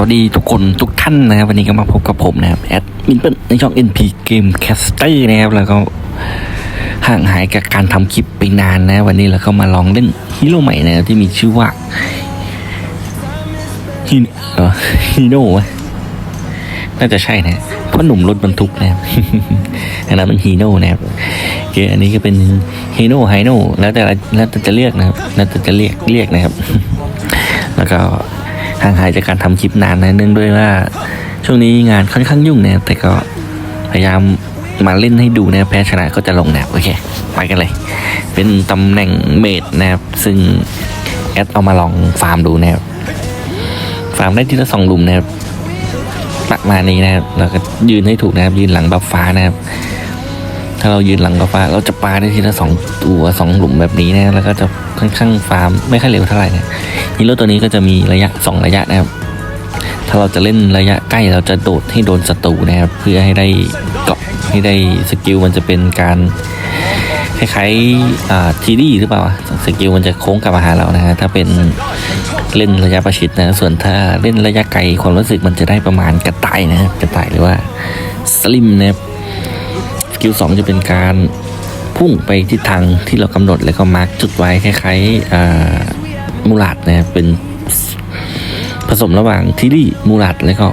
สวัสดีทุกคนทุกท่านนะครับ วันนี้ก็มาพบกับผมนะครับ แอดมินเปิลในช่อง NP Game Caster นะครับ แล้วก็ห่างหายกับการทำคลิปไปนานนะ วันนี้เราก็มาลองเล่นฮีโร่ใหม่นะครับ ที่มีชื่อว่าฮีฮีโน่น่าจะใช่นะเพราะหนุ่มรถบรรทุกนะครับอันนั้นมันฮีโน่นะครับโอเคอันนี้ก็เป็นฮีโน่ไฮโน่แล้วแต่แล้วแต่จะเรียกนะครับ แล้วแต่จะเรียกเรียกนะครับ แล้วก็ ห่างหายจากการทำคลิปนานนะเนื่องด้วยว่า ช่วงนี้งานค่อนข้างยุ่งนะแต่ก็พยายามมาเล่นให้ดูนะแพ้ชนะก็จะลงนะครับโอเคไปกันเลย เป็นตำแหน่งเมดนะครับ ซึ่งแอดเอามาลองฟาร์มดูนะครับฟาร์มได้ทีละสองหลุมนะครับประมาณนี้นะครับแล้วก็ยืนให้ถูกนะครับยืนหลังบัฟฟ้านะครับ ถ้าเรายืนหลังบัฟฟ้าเราจะปลาได้ทีละสองตัวสองหลุมแบบนี้นะแล้วก็จะค่อนข้างฟาร์มไม่ค่อยเร็วเท่าไหร่นะฮีโร่ตัวนี้ก็จะมีระยะสองระยะนะครับถ้าเราจะเล่นระยะใกล้เราจะโดดให้โดนศัตรูนะครับ เพื่อให้ได้เกาะให้ได้สกิลมันจะเป็นการคล้ายๆทีดีหรือเปล่าสกิลมันจะโค้งกลับมาหาเรานะฮะถ้าเป็นเล่นระยะประชิดนะส่วนถ้าเล่นระยะไกลความรู้สึกมันจะได้ประมาณกระต่ายนะครับกระต่ายหรือว่าสลิมนะครับ กิลสองจะเป็นการพุ่งไปทิศทางที่เรากำหนดแล้วก็มาร์กจุดไว้คล้ายๆมูลาดนะครับเป็นผสมระหว่างทีรี่มูรัดแล้วก็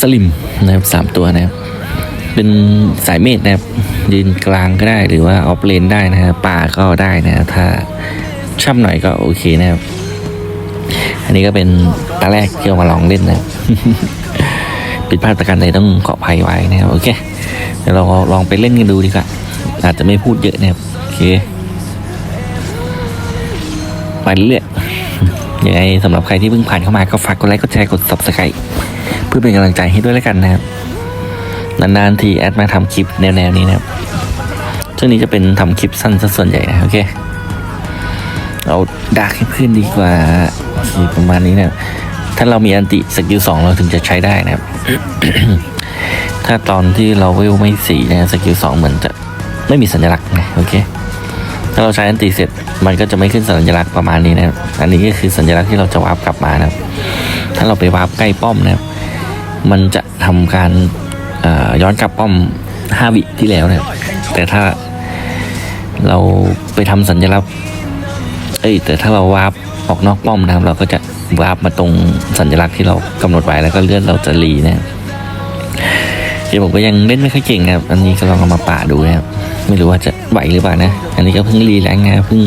สลิมนะครับสามตัวนะครับเป็นสายเมดนะครับยืนกลางก็ได้หรือว่าออฟเลนได้นะครับป่าก็ได้นะครับถ้าช่ำหน่อยก็โอเคนะครับ อันนี้ก็เป็นตาแรกที่เอามาลองเล่นนะครับ ผิดพลาดประการใดต้องขออภัยไว้นะครับโอเคเดี๋ยวเราลองไปเล่นกันดูดีกว่าอาจจะไม่พูดเยอะนะครับโอเคไปเรื่อยยังไงสำหรับใครที่เพิ่งผ่านเข้ามาก็ฝากกดไลค์กดแชร์กด subscribe เพื่อเป็นกำลังใจให้ด้วยแล้วกันนะครับนานๆทีแอดมาทำคลิปแนวๆนี้นะครับช่วงนี้จะเป็นทำคลิปสั้นซะส่วนใหญ่นะโอเค เอาดาร์กให้เพื่อนดีกว่าโอเคประมาณนี้นะครับ ถ้าเรามีอันติสกิลสองเราถึงจะใช้ได้นะครับ ถ้าตอนที่เราเวลไม่สี่นะสกิลสองเหมือนจะไม่มีสัญลักษณ์นะโอเค ถ้าเราใช้อันตีเสร็จมันก็จะไม่ขึ้นสัญลักษณ์ประมาณนี้นะครับ อันนี้ก็คือสัญลักษณ์ที่เราจะวาร์ปกลับมานะครับ ถ้าเราไปวาร์ปใกล้ป้อมนะครับ มันจะทำการย้อนกลับป้อมห้าวิที่แล้วนะครับ แต่ถ้าเราไปทำสัญลักษณ์ เอ้ยแต่ถ้าเราวาร์ปออกนอกป้อมนะครับ เราก็จะ วาร์ปมาตรงสัญลักษณ์ที่เรากำหนดไว้แล้วก็เลื่อนเราจะรีนะครับเดี๋ยวผมก็ยังเล่นไม่ค่อยเก่งนะครับ อันนี้ก็ลองเอามาป่าดูนะครับ ไม่รู้ว่าจะไหวหรือเปล่านะ อันนี้ก็เพิ่งรีแรงานเพิ่ง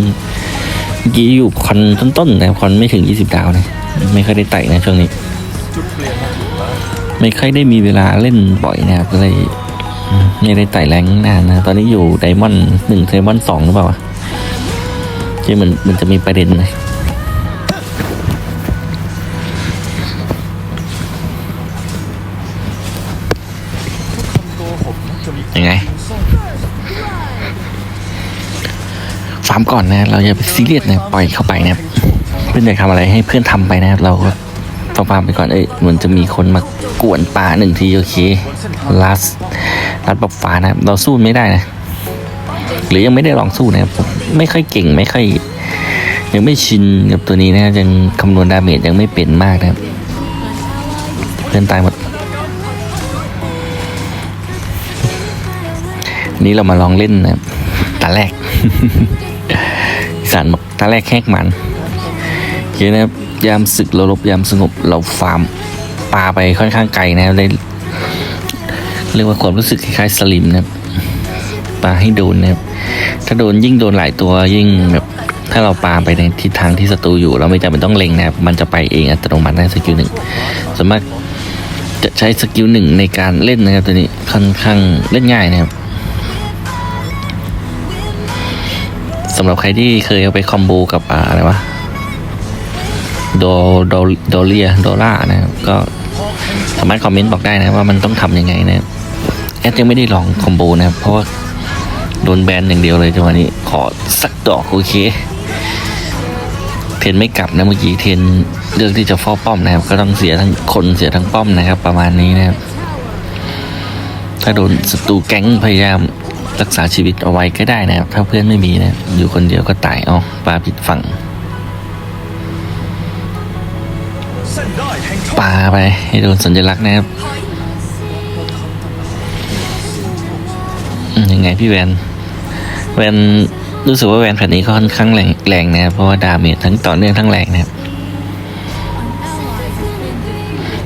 กี้อยู่คอนต้นๆนะคอนไม่ถึง 20 ดาวนะ ไม่ค่อยได้ไต่นะช่วงนี้ ไม่ค่อยได้มีเวลาเล่นบ่อยนะครับก็เลยไม่ได้ไต่แรงนานนะ ตอนนี้อยู่ไดมอนด์หนึ่งไดมอนด์สองหรือเปล่าที่มันมันจะมีประเด็นนะ ฟามก่อนนะเราอย่าไปซีเรียสนะปล่อยเข้าไปนะเพื่อนอยากทำอะไรให้เพื่อนทำไปนะเราก็ต้องฟาร์มไปก่อนเอ้ยเหมือนจะมีคนมากวนป่าหนึ่งทีโอเคลัสลัดบับฟ้านะเราสู้ไม่ได้นะหรือยังไม่ได้ลองสู้นะครับผมไม่ค่อยเก่งไม่ค่อย ยังไม่ชินกับตัวนี้นะยังคำนวณดาเมจยังไม่เป็นมากนะครับเพื่อนตายหมดนี้เรามาลองเล่นนะตาแรก สานบอกตาแรกแหกมันโอเคนะครับยามศึกเราลบยามสงบเราฟาร์มปลาไปค่อนข้างไกลนะครับได้เรียกว่าความรู้สึกคล้ายๆสลิมนะครับปลาให้โดนนะครับถ้าโดนยิ่งโดนหลายตัวยิ่งแบบถ้าเราปาไปในทิศทางที่ศัตรูอยู่ เราไม่จำเป็นต้องเล็งนะครับ มันจะไปเองอัตโนมัติได้สกิลหนึ่งส่วนมากจะใช้สกิลหนึ่งในการเล่นนะครับตัวนี้ค่อนข้างเล่นง่ายนะครับำหรับใครที่เคยเอาไปคอมโบกับอะไรวะโดโดโดเลียโดล่านะครับก็สามารถคอมเมนต์บอกได้นะว่ามันต้องทำยังไงนะแอดยังไม่ได้ลองคอมโบนะครับเพราะว่าโดนแบนอย่างเดียวเลยจังหวะนี้ขอสักดอกโอเคเทนไม่กลับนะเมื่อกี้เทนเลือกที่จะเฝ้าป้อมนะครับ ก็ต้องเสียทั้งคนเสียทั้งป้อมนะครับ ประมาณนี้นะครับ ถ้าโดนศัตรูแก๊งพยายาม รักษาชีวิตเอาไว้ก็ได้นะครับ ถ้าเพื่อนไม่มีนะอยู่คนเดียวก็ตายเอาปลาผิดฝั่งเส้นได้ปาไป ให้โดนสัญลักษณ์นะครับยังไงพี่แวนแวนรู้สึกว่าแวนแผ่นนี้ค่อนข้างแรงแรงนะครับเพราะว่าดาเมจทั้งต่อเนื่องทั้งแรงนะครับ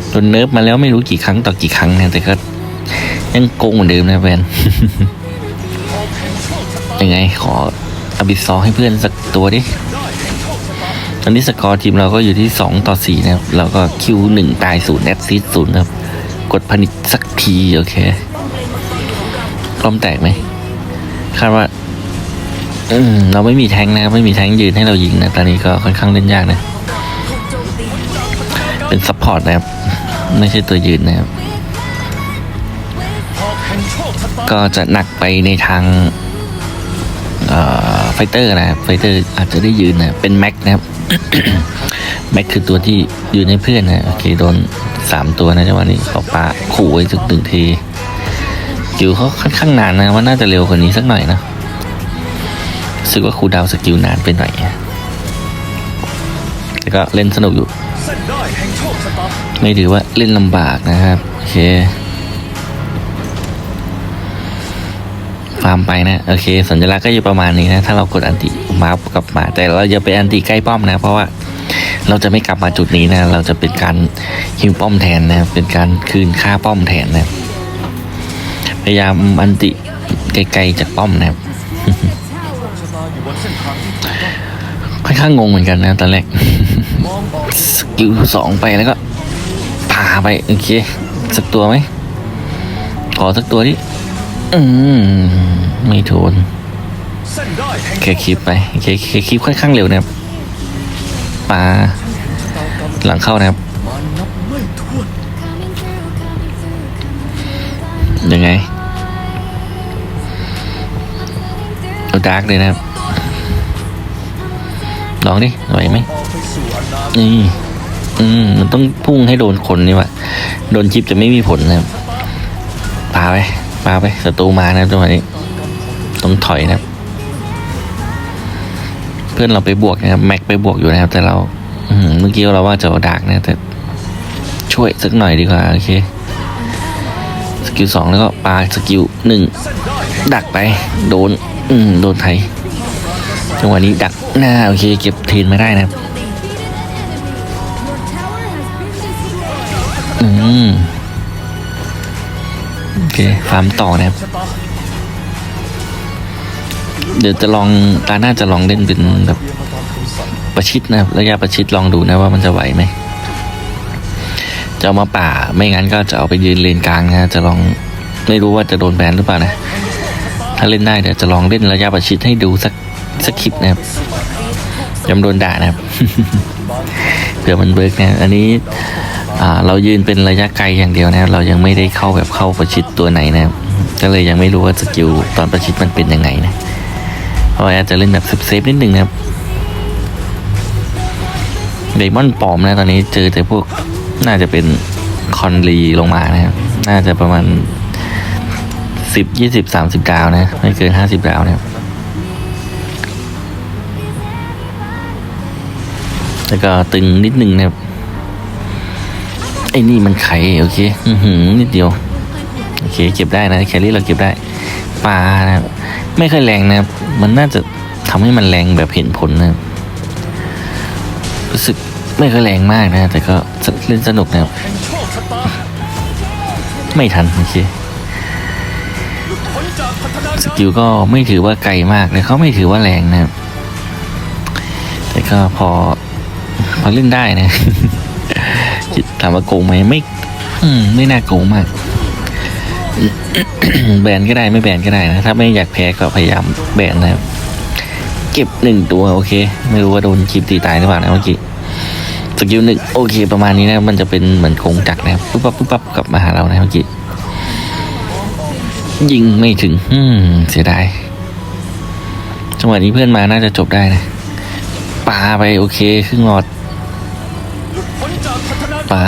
โดนเนิร์ฟมาแล้วไม่รู้กี่ครั้งต่อกี่ครั้งนะแต่ก็ยังโกงเหมือนเดิมนะแวน ยังไงขออบิซอให้เพื่อนสักตัวดิ ตอนนี้สกอร์ทีมเราก็อยู่ที่สองต่อสี่นะครับแล้วก็คิวหนึ่งตายศูนย์แอดซีดศูนย์ครับ กดผนิตสักที โอเคพร้อมแตกไหมคาดว่าอืมเราไม่มีแทงนะครับไม่มีแทงยืนให้เรายิงนะตอนนี้ก็ค่อนข้างเล่นยากนะ เป็นซัพพอร์ตนะครับ ไม่ใช่ตัวยืนนะครับ ก็จะหนักไปในทาง ไฟเตอร์นะครับ ไฟเตอร์อาจจะได้ยืนนะเป็นแม็กนะครับ แม็กคือตัวที่ยืนให้เพื่อนนะ โอเค โดนสามตัวนะจังหวะนี้เขาปาขู่ไว้สักหนึ่งทีสกิลเขาค่อนข้างนานนะว่าน่าจะเร็วกว่านี้สักหน่อยนะสึกว่าครูดาวสกิลนานไปหน่อยนะแต่ก็เล่นสนุกอยู่ ไม่ถือว่าเล่นลำบากนะครับ โอเค ฟามไปนะโอเค สัญลักษณ์ก็อยู่ประมาณนี้นะถ้าเรากดอันติมาร์กลับมา แต่เราอย่าไปอันติใกล้ป้อมนะ เพราะว่าเราจะไม่กลับมาจุดนี้นะ เราจะเป็นการฮิวป้อมแทนนะเป็นการคืนค่าป้อมแทนนะพยายามอันติไกลๆจากป้อมนะครับค่อนข้างงงเหมือนกันนะตอนแรกสกิลสองไปแล้วก็พาไปโอเคสักตัวไหมขอสักตัวดิ อืมไม่โทนแค่คลิปไปแค่แค่คลิปค่อนข้างเร็วนะครับปลาหลังเข้านะครับยังไงเอาดาร์กเลยนะครับลองดิไหวไหมนี่อืมมันต้องพุ่งให้โดนคนนี่วะโดนจิบจะไม่มีผลนะครับปาไป ปาไปศัตรูมานะจังหวะนี้ต้องถอยนะครับ เพื่อนเราไปบวกนะครับแม็กไปบวกอยู่นะครับ แต่เราเมื่อกี้เราว่าจะดาร์กนะแต่ช่วยสักหน่อยดีกว่าโอเคสกิลสองแล้วก็ปาสกิลหนึ่งดักไป โดน อืมโดนไทยจังหวะนี้ดักหน้าโอเค เก็บเทรนไม่ได้นะครับ อืม เคฟาร์มต่อนะครับ เดี๋ยวจะลองตาหน้าจะลองเล่นเป็นแบบประชิดนะครับระยะประชิดลองดูนะว่ามันจะไหวไหมจะเอามาป่าไม่งั้นก็จะเอาไปยืนเลนกลางนะจะลองไม่รู้ว่าจะโดนแบนหรือเปล่านะ ถ้าเล่นได้เดี๋ยวจะลองเล่นระยะประชิดให้ดูสักสักคลิปนะครับยำโดนด่านะครับเผื่อมันเบิกนะอันนี้ เรายืนเป็นระยะไกลอย่างเดียวนะครับ เรายังไม่ได้เข้าแบบเข้าประชิดตัวไหนนะครับ ก็เลยยังไม่รู้ว่าสกิลตอนประชิดมันเป็นยังไงนะเพราะว่าอาจจะเล่นแบบเซฟๆนิดนึงนะครับเดมอนปลอมนะตอนนี้เจอแต่พวกน่าจะเป็นคอนรีลงมานะครับ น่าจะประมาณสิบยี่สิบสามสิบดาวนะ ไม่เกินห้าสิบดาวนะครับแล้วก็ตึงนิดนึงนะครับ อ้นี่มันไข่โอเค อือหือนิดเดียว โอเค เก็บได้นะแคลรี่เราเก็บได้ ปลานะไม่ค่อยแรงนะมันน่าจะทำให้มันแรงแบบเห็นผลนะรู้สึกไม่ค่อยแรงมากนะ แต่ก็เล่นสนุกนะไม่ทันโอเคสกิลก็ไม่ถือว่าไกลมากเลยเขาไม่ถือว่าแรงนะครับ แต่ก็พอ พอเล่นได้นะ ถามว่าโกงไหมไม่ อืม ไม่น่าโกงมาก แบนก็ได้ไม่แบนก็ได้นะ ถ้าไม่อยากแพ้ก็พยายามแบนนะครับ เก็บหนึ่งตัวโอเค ไม่รู้ว่าโดนคลิปตีตายหรือเปล่านะเมื่อกี้สกิลหนึ่งโอเค ประมาณนี้นะ มันจะเป็นเหมือนโคงจักรนะครับปุ๊บปั๊บปุ๊บปั๊บกลับมาหาเรานะเมื่อกี้ยิงไม่ถึง อืม เสียดายจังหวะนี้เพื่อนมาน่าจะจบได้นะปาไปโอเคครึ่งหลอด ปา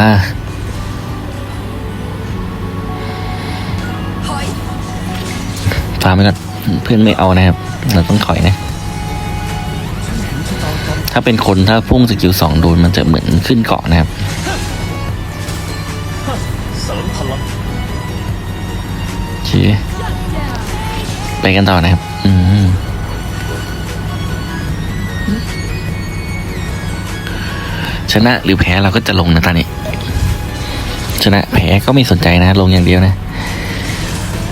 ฟาร์มไปก่อนเพื่อนไม่เอานะครับ เราต้องถอยนะ ถ้าเป็นคนถ้าพุ่งสกิลสองโดนมันจะเหมือนขึ้นเกาะนะครับริมพลังโอเคไปกันต่อนะครับ ชนะหรือแพ้เราก็จะลงนะตอนนี้ ชนะแพ้ก็ไม่สนใจนะ ลงอย่างเดียวนะ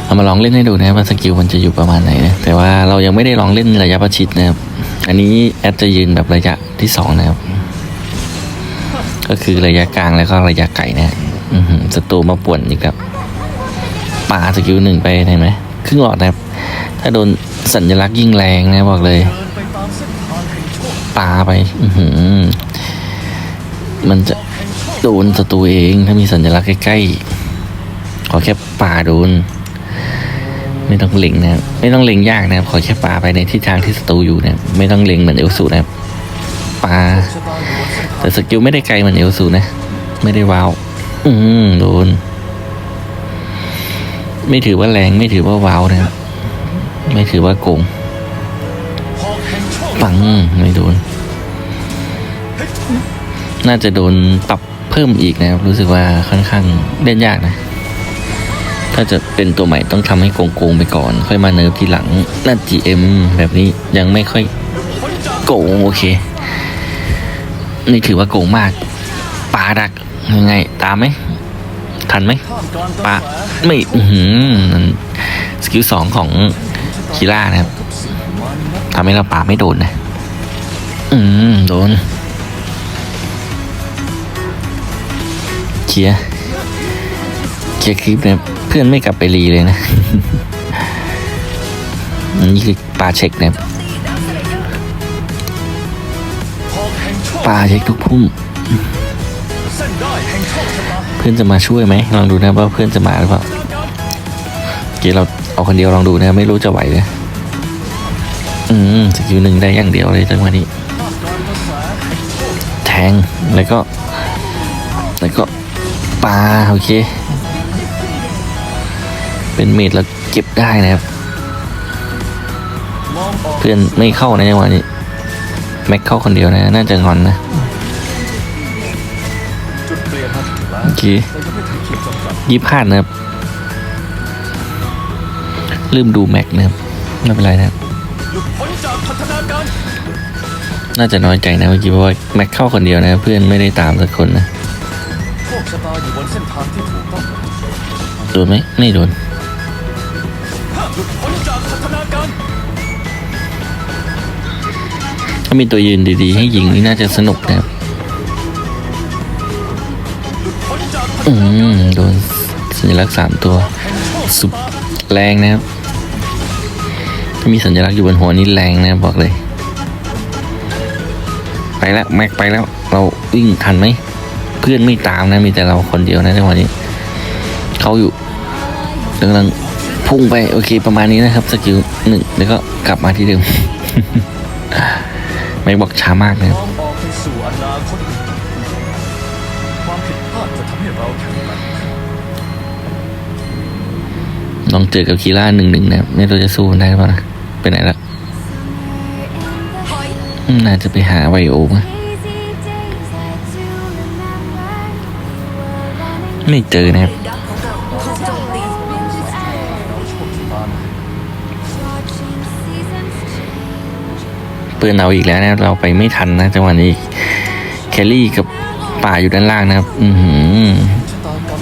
เอามาลองเล่นให้ดูนะว่าสกิลมันจะอยู่ประมาณไหนนะแต่ว่าเรายังไม่ได้ลองเล่นระยะประชิดนะครับ อันนี้แอดจะยืนแบบระยะที่สองนะครับ ก็คือระยะกลางแล้วก็ระยะไกลนะอือหือศัตรูมาป่วนอีกครับปาสกิลหนึ่งไปเห็นไหมครึ่งหลอดนะครับ ถ้าโดนสัญลักษณ์ยิ่งแรงนะบอกเลยเดินไปตามเส้นทางแห่งโชคปาไป อือหือ มันจะโดนศัตรูเองถ้ามีสัญลักษณ์ใกล้ๆ ขอแค่ป่าโดน ไม่ต้องเล็งนะครับไม่ต้องเล็งยากนะครับ ขอแค่ป่าไปในทิศทางที่ศัตรูอยู่นะไม่ต้องเล็งเหมือนเอลสูนะครับป่าแต่สกิลไม่ได้ไกลเหมือนเอลสูนะ ไม่ได้ว้าว อืมโดน ไม่ถือว่าแรงไม่ถือว่าว้าวนะครับ ไม่ถือว่าโกงปังไม่โดน น่าจะโดนปรับเพิ่มอีกนะครับ รู้สึกว่าค่อนข้างเล่นยากนะ ถ้าจะเป็นตัวใหม่ต้องทำให้โกงๆไปก่อน ค่อยมาเนิร์ฟทีหลังน่า GM แบบนี้ยังไม่ค่อยพ้นจากโกงโอเค นี่ถือว่าโกงมากปาดักยังไง ตามไหมทันไหมปาระไม่อืมสกิลสองของคีล่านะครับทำให้เราปาไม่โดนนะ อืม โดน เคลียเคลียคลิปเนี่ยเพื่อนไม่กลับไปรีเลยนะนี่คือปลาเช็คเนะครับหอกแห่งโชคปาเช็คทุกพุ่ม เพื่อนจะมาช่วยไหมลองดูนะว่าเพื่อนจะมาหรือเปล่าเกียเราเอาคนเดียวลองดูนะไม่รู้จะไหวเลยอืมสกิลหนึ่งได้อย่างเดียวเลยจังหวะนี้ แทงแล้วก็ ปาโอเค เป็นเมดแล้วเก็บได้นะครับ เพื่อนไม่เข้าในจังหวะนี้ แม็กเข้าคนเดียวนะ น่าจะงอนนะโอเคยี่พลาดนะครับลืมดูแม็กนะครับไม่เป็นไรนะครับน่าจะน้อยใจนะเมื่อกี้เพราะว่าแม็กเข้าคนเดียวนะ เพื่อนไม่ได้ตามสักคนนะ ดนไหมไม่โดนห้ามหลุดพ้นจากพัฒนาการถ้ามีตัวยืนดีๆ ให้ยิงนี่น่าจะสนุกนะครับหลุดพ้นจากพัฒอืนามโดนสัญลักษณ์สามตัวแห่งโชคสุดแรงนะครับ ถ้ามีสัญลักษณ์อยู่บนหัวนี่แรงนะครับบอกเลย ไปแล้วแม็กไปแล้ว เราวิ่งทันไหม เพื่อนไม่ตามนะ มีแต่เราคนเดียวนะจังหวะนี้ เขาอยู่ กำลังพุ่งไปโอเคประมาณนี้นะครับสกิลหนึ่งแล้วก็กลับมาที่เดิมแม็กบอกช้ามากนะครับองออกไปสู่อนาคตความผิดพลาดจะทำให้เราแข็งแกร่งลองเจอกับคีร่าหนึ่งหนึ่งนะไม่รู้จะสู้ได้หรือเปล่านะไปไหนละน่าจะไปหาไวโอมไม่เจอนะครับ อนเอาอีกแล้วนะเราไปไม่ทันนะจังหวะนี้แคลรี่กับป่าอยู่ด้านล่างนะครับ อือหือชะตากรรม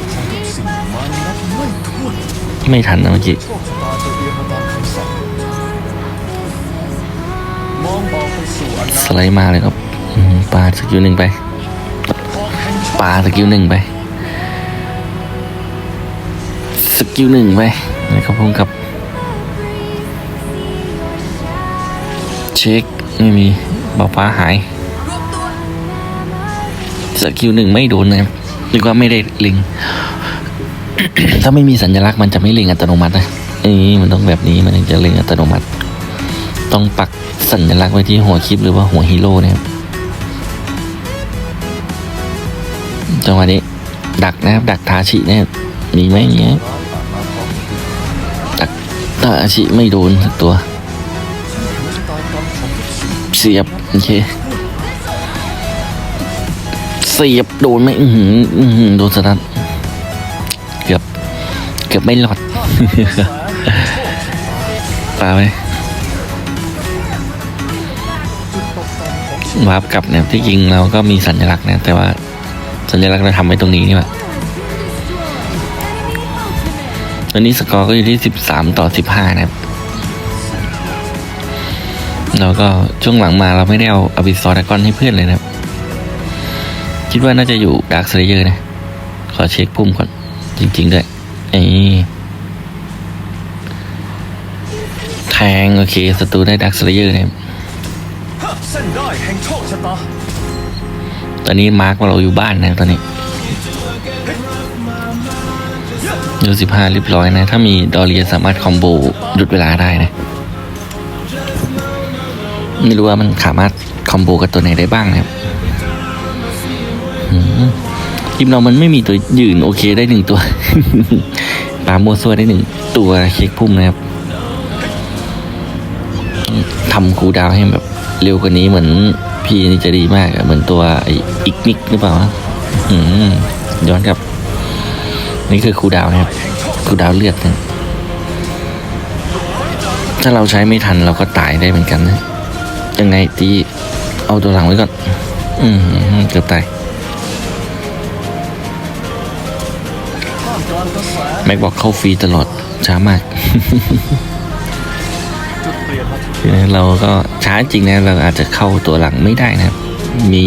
ไม่ทันนะเมื่อกี้โชคชะตาจะเอียงมาตสไลด์มาเลยครับอืมปาสกิลหนึ่งไปหอกแห่าสกิลหนึ่งไปสกิลหนึ่งไปนะครับผมครับ เช็ค ไม่มีบอกฟ้าหายสกิลหนึ่งไม่โดนนะครับหรือว่าไม่ได้ลิง ถ้าไม่มีสัญลักษณ์มันจะไม่ลิงอัตโนมัตินะอันนี้มันต้องแบบนี้มันถึงจะลิงอัตโนมัติ ต้องปักสัญลักษณ์ไว้ที่หัวคลิปหรือว่าหัวฮีโร่นะครับจังหวะนี้ ดักนะครับ ดักทาชินะครับมีไหมเงี้ยดักทาชิไม่โดนสักตัว เสียบโอเคเสียบโดนไหมอือหืออือหือโดนสตันกือบไม่หลอดปาไปวาร์ปกลับเนี่ยที่จริงเราก็มีสัญลักษณ์นะแต่ว่าสัญลักษณ์เราทำไว้ตรงนี้นี่แหว่าตอนนี้สกอร์ก็อยู่ที่สิบสามต่อสิบห้านะครับ เราก็ช่วงหลังมาเราไม่ได้เอาอบิซอร์ดากอนให้เพื่อนเลยนะครับ คิดว่าน่าจะอยู่ดาร์คเซเยอร์นะ ขอเช็คพุ่มก่อน จริง ๆ ด้วยไอ้แทง โอเคศัตรูได้ดาร์คเซเยอร์นะครับตาตอนนี้มาร์กว่าเราอยู่บ้านนะตอนนี้ยูสิบห้าเรียบร้อยนะ ถ้ามีดอเรียสามารถคอมโบหยุดเวลาได้นะ ไม่รู้ว่ามันสามารถคอมโบกับตัวไหนได้บ้างนะครับอืมทีมเรามันไม่มีตัวยืนโอเคได้หนึ่งตัวปาโมซัวได้หนึ่งตัวเช็คพุ่มนะครับทำคูดาวให้แบบเร็วกว่านี้เหมือนพี่นี่จะดีมากอะเหมือนตัวอีกนิกหรือเปล่าย้อนกลับ นี่คือคูดาวนะครับคูดาวเลือดนะถ้าเราใช้ไม่ทันเราก็ตายได้เหมือนกันนะ ยังไงตี เอาตัวหลังไว้ก่อน อืมเกือบตายแม็กบอกเข้าฟรีตลอด ช้ามากจุดเปลี่ยนมาถึงคือเราก็ช้าจริงนะ เราอาจจะเข้าตัวหลังไม่ได้นะครับมี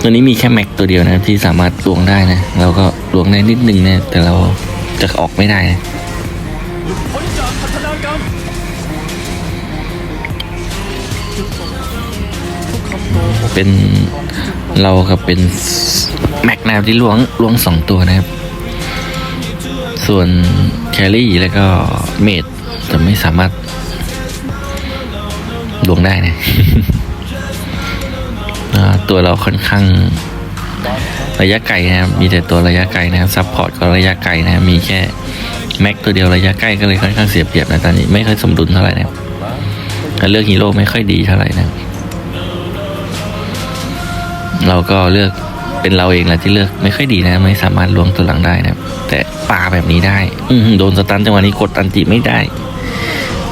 ตัวนี้มีแค่แม็กตัวเดียวนะที่สามารถลวงได้นะ เราก็ลวงได้นิดนึงนะแต่เราจะออกไม่ได้นะ เป็นเรากับเป็นแม็กนะครับที่ล้วงล้วงสองตัวนะครับ ส่วนแครี่แล้วก็เมดจะไม่สามารถล้วงได้นะตัวเราค่อนข้างระยะไกลนะครับ มีแต่ตัวระยะไกลนะครับซัพพอร์ตก็ระยะไกลนะมีแค่แม็กตัวเดียวระยะใกล้ก็เลยค่อนข้างเสียเปรียบนะตอนนี้ไม่ค่อยสมดุลเท่าไหร่นะการเลือกฮีโร่ไม่ค่อยดีเท่าไหร่นะ เราก็เลือกเป็นเราเองแหละที่เลือกไม่ค่อยดีนะ ไม่สามารถล้วงตัวหลังได้นะ แต่ปาแบบนี้ได้ อืโดนสตันจังหวะนี้กดอันติไม่ได้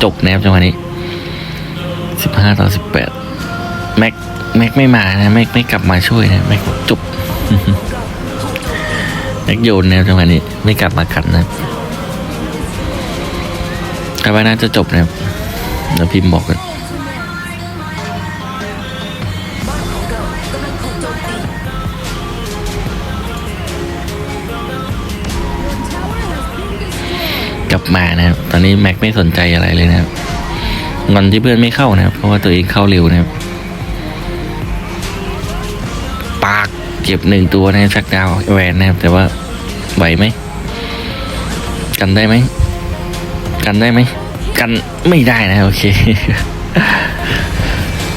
จบนะครับจังหวะนี้สิบห้าต่อสิบแปดแม็กแม็กไม่มานะแม็กไม่กลับมาช่วยนะแม็กบอกจบแม็กโยนนะครับจังหวะนี้ไม่กลับมากันนะคาดว่าน่าจะจบนะครับเดี๋ยวพิมพ์บอกกัน มานะครับ ตอนนี้แม็กไม่สนใจอะไรเลยนะครับงอนที่เพื่อนไม่เข้านะครับ เพราะว่าตัวเองเข้าเร็วนะครับ ปากเก็บหนึ่งตัวนะชักดาวแวนนะครับ แต่ว่าไหวไหม กันได้ไหม กันได้ไหม กันไม่ได้นะโอเค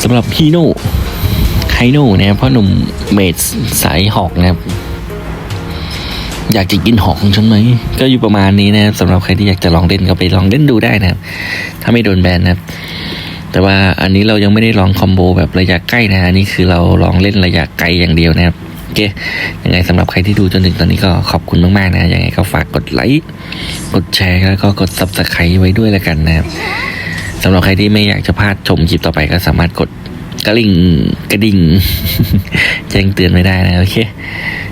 สำหรับฮีโน่ไฮโน่นะครับพ่อหนุ่มเมดสายหอกนะครับ อยากจะกินหอกของฉันไหม ก็อยู่ประมาณนี้นะครับสำหรับใครที่อยากจะลองเล่นก็ไปลองเล่นดูได้นะครับ ถ้าไม่โดนแบนนะครับ แต่ว่าอันนี้เรายังไม่ได้ลองคอมโบแบบระยะใกล้นะอันนี้คือเราลองเล่นระยะไกลอย่างเดียวนะครับโอเคยังไงสำหรับใครที่ดูจนถึงตอนนี้ก็ขอบคุณมากๆนะยังไงก็ฝากกดไลค์กดแชร์แล้วก็กด subscribe ไว้ด้วยแล้วกันนะครับสำหรับใครที่ไม่อยากจะพลาดชมคลิปต่อไปก็สามารถกดกระลิ่งกระดิ่งแจ้งเตือนไม่ได้นะโอเค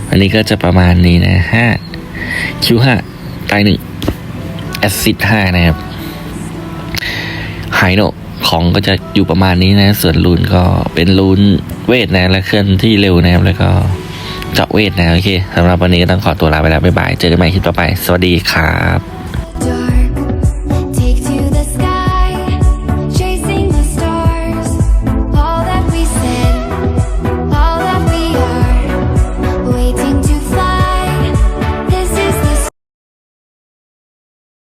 วันนี้ก็จะประมาณนี้นะห้าคิวห้าตายหนึ่งแอสซิดห้านะครับไฮโนของก็จะอยู่ประมาณนี้นะ ส่วนลูนก็เป็นลูนเวทนะ และเคลื่อนที่เร็วนะครับ แล้วก็เจาะเวทนะ โอเคสำหรับวันนี้ก็ต้องขอตัวลาไปแล้ว บ๊ายบาย เจอกันใหม่คลิปต่อไป สวัสดีครับ